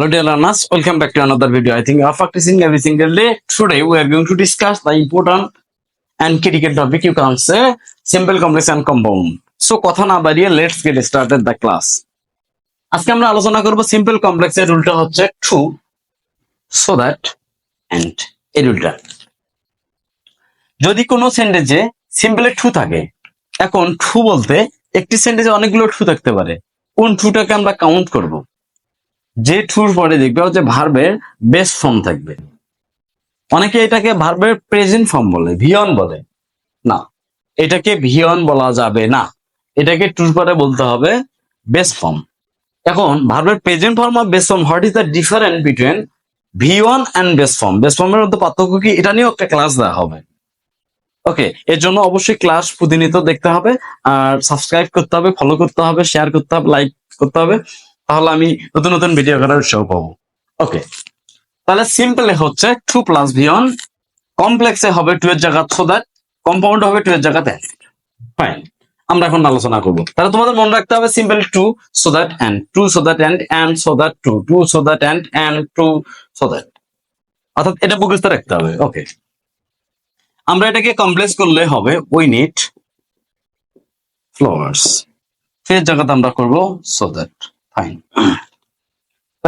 Hello dear learners, welcome back to another video. I think you are practicing every single day. Today we are going to discuss the important and critical topic you can say simple, complex and compound. So কথা না let's get started the class. আজকে আমরা আলোচনা করব simple complex এর রুলটা হচ্ছে two so that and এই রুলটা যদি কোনো সেন্টেন্সে সিম্পলে টু থাকে এখন টু বলতে একটি সেন্টেন্সে অনেকগুলো টু থাকতে পারে কোন টুটাকে আমরা কাউন্ট করব যে টুর পরে দেখবে হচ্ছে ভার্বের বেস্ট ফর্ম থাকবে। অনেকে এটাকে ভার্বের প্রেজেন্ট ফর্ম বলে ভিয়ন বলে। না, এটাকে ভিয়ন বলা যাবে না। এটাকে টুর পরে বলতে হবে বেস্ট ফর্ম এখন, ভার্বের present form R best form what is the different between V one and best form best ফর্মের মধ্যে পার্থক্য কি? এটা নিয়েও একটা ক্লাস দেওয়া হবে। ওকে এর জন্য অবশ্যই ক্লাস প্রতিনিয়ত দেখতে হবে, আর সাবস্ক্রাইব করতে হবে ফলো করতে হবে শেয়ার করতে হবে লাইক করতে হবে। তাহলে আমি নতুন নতুন ভিডিও করার উৎসাহ পাবো। ওকে তাহলে সিম্পলে হচ্ছে টু প্লাস ভিয়ন কমপ্লেক্সে হবে টু এর জায়গা সো দ্যাট কম্পাউন্ড হবে টু এর জায়গাতে ফাইন আমরা এখন আলোচনা করব। তাহলে তোমাদের মনে রাখতে হবে simple to so that and to so that and and so that to to so that and and to so that অর্থাৎ এটা মুখস্থ রাখতে হবে। ওকে আমরা এটাকে কমপ্লেক্স করলে হবে উই নিড ফ্লাওয়ার্স ফের জায়গাতে আমরা করব সো দ্যাট ফাইন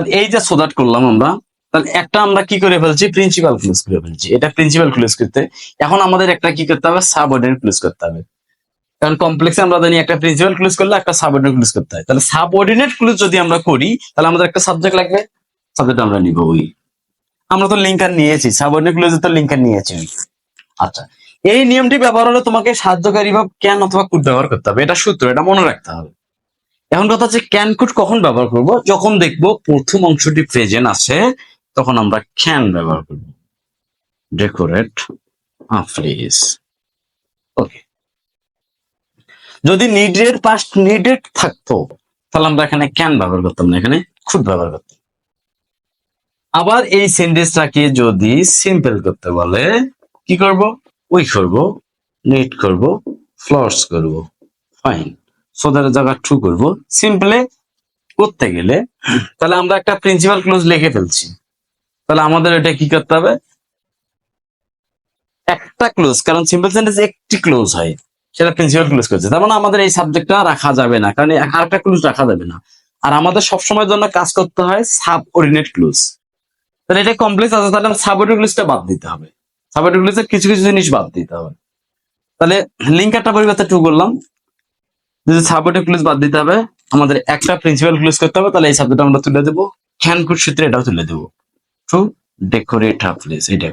এই যে সো দ্যাট করলাম আমরা, তাহলে একটা আমরা কি করে ফেলছি? প্রিন্সিপাল ক্লোজ করে ফেলছি। এটা প্রিন্সিপাল ক্লোজ করতে। এখন আমাদের একটা কি করতে হবে? সাবঅর্ডিনেট ক্লোজ করতে হবে। কারণ কমপ্লেক্সে আমরা জানি একটা প্রিন্সিপাল ক্লোজ করলে একটা সাবঅর্ডিনেট ক্লোজ করতে হয়। তাহলে সাবঅর্ডিনেট ক্লোজ যদি আমরা করি, তাহলে আমাদের একটা সাবজেক্ট লাগবে? সাবজেক্ট আমরা নিব ওই। আমরা তো লিঙ্কার নিয়েছি। সাবঅর্ডিনেট ক্লোজে তো লিঙ্কার নিয়েছি। আচ্ছা। এই নিয়মটি ব্যবহার হলে তোমাকে সাহায্যকারী ভাব ক্যান অথবা কুড ব্যবহার করতে হবে। এটা সূত্র, এটা মনে রাখতে হবে। এখন কথা হচ্ছে ক্যান কুড কখন ব্যবহার করব? যখন দেখব প্রথম অংশটি প্রেজেন্ট আছে, তখন আমরা ক্যান ব্যবহার করব। ডেকোরেট প্লিজ ওকে যদি নিডেড পাস্ট নিডেড থাকতো, তাহলে আমরা এখানে ক্যান ব্যবহার করতাম না, এখানে খুদ ব্যবহার করতাম। আবার এই সেন্টেন্সটাকে যদি সিম্পল করতে বলে, কি করব? উই করব নিট করব ফ্লাওয়ার্স করব। ফাইন সোদার জায়গা টু করব। সিম্পলে করতে গেলে, তাহলে আমরা একটা প্রিন্সিপাল ক্লোজ লিখে ফেলছি। তাহলে আমাদের এটা কি করতে হবে? একটা ক্লোজ কারণ সিম্পল সেন্টেন্স একটি ক্লোজ হয়, সেটা প্রিন্সিপাল ক্লোজ করছে। তার মানে আমাদের এই সাবজেক্টটা রাখা যাবে না, কারণ আর একটা ক্লোজ রাখা যাবে না। আর আমাদের সবসময়ের জন্য কাজ করতে হয় সাব ক্লোজ তাহলে এটা কমপ্লেক্স আছে, তাহলে সাব ক্লোজটা বাদ দিতে হবে। সাব ক্লোজের কিছু কিছু জিনিস বাদ দিতে হবে। তাহলে লিঙ্কারটা পরিবর্তে টু করলাম। যদি সাব অর্ডিনেট ক্লোজ বাদ দিতে হবে, আমাদের একটা প্রিন্সিপাল ক্লোজ করতে হবে, তাহলে এই সাবজেক্ট আমরা তুলে দেবো। ক্যান সূত্রে এটাও তুলে দেবো। টু ডেকোরেট প্লেস এইটা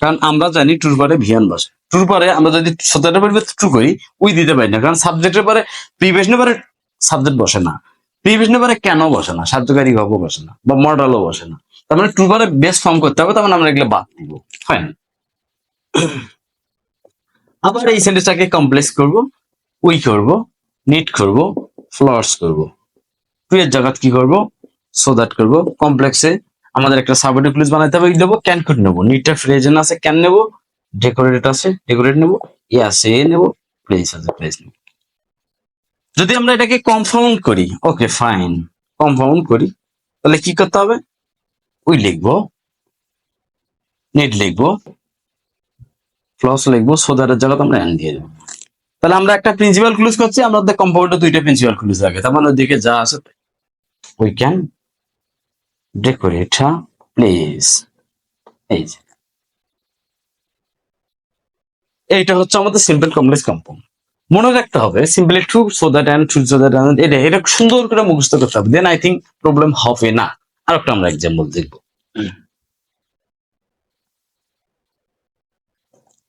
কারণ আমরা জানি টুর পরে ভিয়ান বসে। টুর পরে, আমরা যদি সতেরো পরিবর্তে টু করি উই দিতে পারি না। কারণ সাবজেক্টের পরে প্রিভিয়াসনের পরে সাবজেক্ট বসে না। প্রিভিয়াসনের পরে কেন বসে না? সাহায্যকারী ভাবও বসে না, বা মডেলও বসে না। তার মানে টুর পরে বেস ফর্ম করতে হবে, তার মানে আমরা এগুলো বাদ দিব। ফাইন আবার এই সেন্টেন্সটাকে কমপ্লেক্স করব, উই করব নিট করব ফ্লাওয়ার্স করব। টু এর কি করব? সো দ্যাট করব। কমপ্লেক্সে আমাদের একটা সাবঅর্ডিনেট ক্লোজ বানাইতে হবে দেবো ক্যান কোড নেব। নিটটা ফ্রেজেন আছে ক্যান নেব ডেকোরেট আছে ডেকোরেট নেব, এ আছে, এ নেব প্লেস আছে প্লেস নেব। যদি আমরা এটাকে কনফাউন্ড করি ওকে ফাইন কনফাউন্ড করি, তাহলে কি করতে হবে? উই লিখব নিট লিখব ফ্লস লিখব সোদারের জায়গাতে আমরা এন দিয়ে দেবো। তাহলে আমরা একটা প্রিন্সিপাল ক্লুজ করছি আমাদের কম্পাউন্ডে দুইটা প্রিন্সিপাল ক্লুজ লাগে তার মানে ওইদিকে যা আছে উই ক্যান ডেকোরেট প্লেস এই যে। এইটা হচ্ছে আমাদের সিম্পল কমপ্লেক্স কম্পাউন্ড মনে রাখতে হবে simply to so that and to so that and এটা এটা সুন্দর করে মুখস্থ করতে হবে। দেন আই থিঙ্ক প্রবলেম হবে না। আর একটা আমরা এক্সাম্পল দেখব।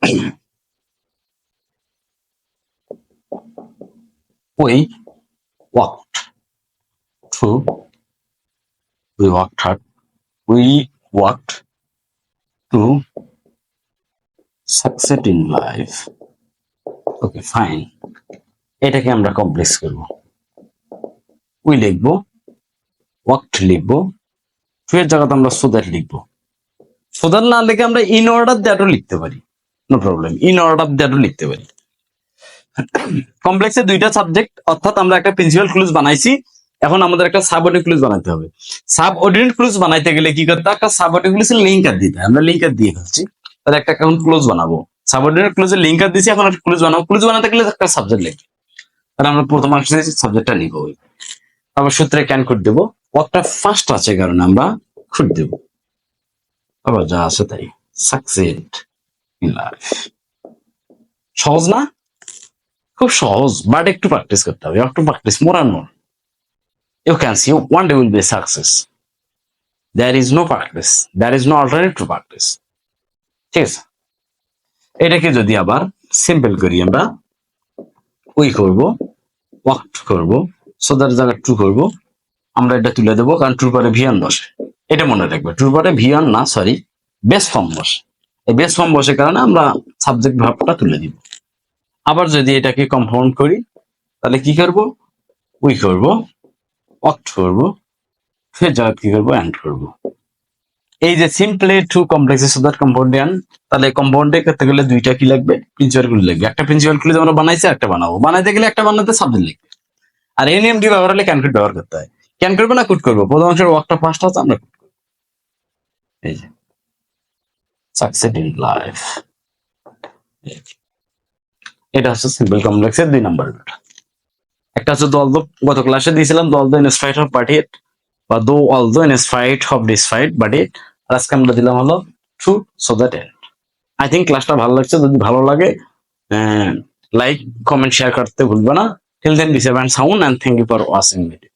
we walked through we walked hard we walked to succeed in life. Okay fine এটাকে আমরা কমপ্লেক্স করব। উই লিখব ওয়াক্ট লিখব টু এর জায়গাতে আমরা সোদার লিখব। সোদার না লিখে আমরা ইন অর্ডার দ্যাটও লিখতে পারি। নো প্রবলেম ইন অর্ডার দ্যাটও লিখতে পারি। কমপ্লেক্সে দুইটা সাবজেক্ট অর্থাৎ আমরা একটা প্রিন্সিপাল ক্লুজ বানাইছি। এখন আমাদের একটা সাব ক্লুজ বানাতে হবে। সাব অর্ডিনেট ক্লুজ বানাইতে গেলে কি করতে একটা সাব ক্লুজ লিঙ্কার দিতে হয়। আমরা লিঙ্কার দিয়ে ফেলছি। তাহলে একটা অ্যাকাউন্ট ক্লোজ বানাবো। সাবঅর্ডিনেট ক্লোজের লিঙ্কার দিছি, এখন একটা ক্লোজ বানাবো। ক্লোজ বানাতে গেলে একটা সাবজেক্ট লিখবে। তাহলে আমরা প্রথম আসলে সাবজেক্টটা নিব আবার সূত্রে ক্যান করে দেবো। একটা ফার্স্ট আছে কারণে আমরা খুঁট দেব। আবার যা আছে তাই। সাকসেড লাইফ সহজ না? খুব সহজ বাট একটু প্র্যাকটিস করতে হবে, একটু practice more and more you can see one day will be success there is no practice there is no alternative to practice ঠিক আছে? এটাকে যদি আবার সিম্পল করি আমরা উই করব ওয়াক্ট করব সোদার জায়গা টু করব, আমরা এটা তুলে দেবো, কারণ ট্রু পরে ভিয়ান বসে এটা মনে রাখবে ট্রু পরে ভিয়ান না সরি বেস ফর্ম বসে বেস ফর্ম বসে কারণে আমরা সাবজেক্ট ভাবটা তুলে দিব আবার যদি এটাকে কম্পাউন্ড করি, তাহলে কি করব? উই করব ওয়াক্ট করব, ফের জায়গা কি করব? অ্যান্ড করব। এই যে সিম্পলি টু কমপ্লেক্স সুদার কম্পাউন্ডিয়ান তাহলে কম্পাউন্ডে করতে গেলে দুইটা কি লাগবে? প্রিন্সিপালগুলো লাগবে। একটা প্রিন্সিপাল খুলে আমরা বানাইছি একটা বানাবো। বানাইতে গেলে একটা বানাতে সাবজেক্ট লাগবে। আর এনএমডি ব্যবহার হলে ক্যানকুট ব্যবহার করতে হয়। ক্যান করব না কুট করব? প্রথম অংশের ওয়ার্কটা ফার্স্ট আছে, আমরা কুট করব। এই যে। সাকসেস ইন লাইফ এটা হচ্ছে সিম্পল কমপ্লেক্সের দুই নাম্বার একটা হচ্ছে দল গত ক্লাসে দিয়েছিলাম, দল দো ইনস্পাইট অফ পার্টি বা though all though in spite of despite but it আর আজকে আমরা দিলাম হলো true so that and I think ক্লাসটা ভালো লাগছে, যদি ভালো লাগে লাইক কমেন্ট শেয়ার করতে ভুলবে না। Till then and sound and thank you for watching video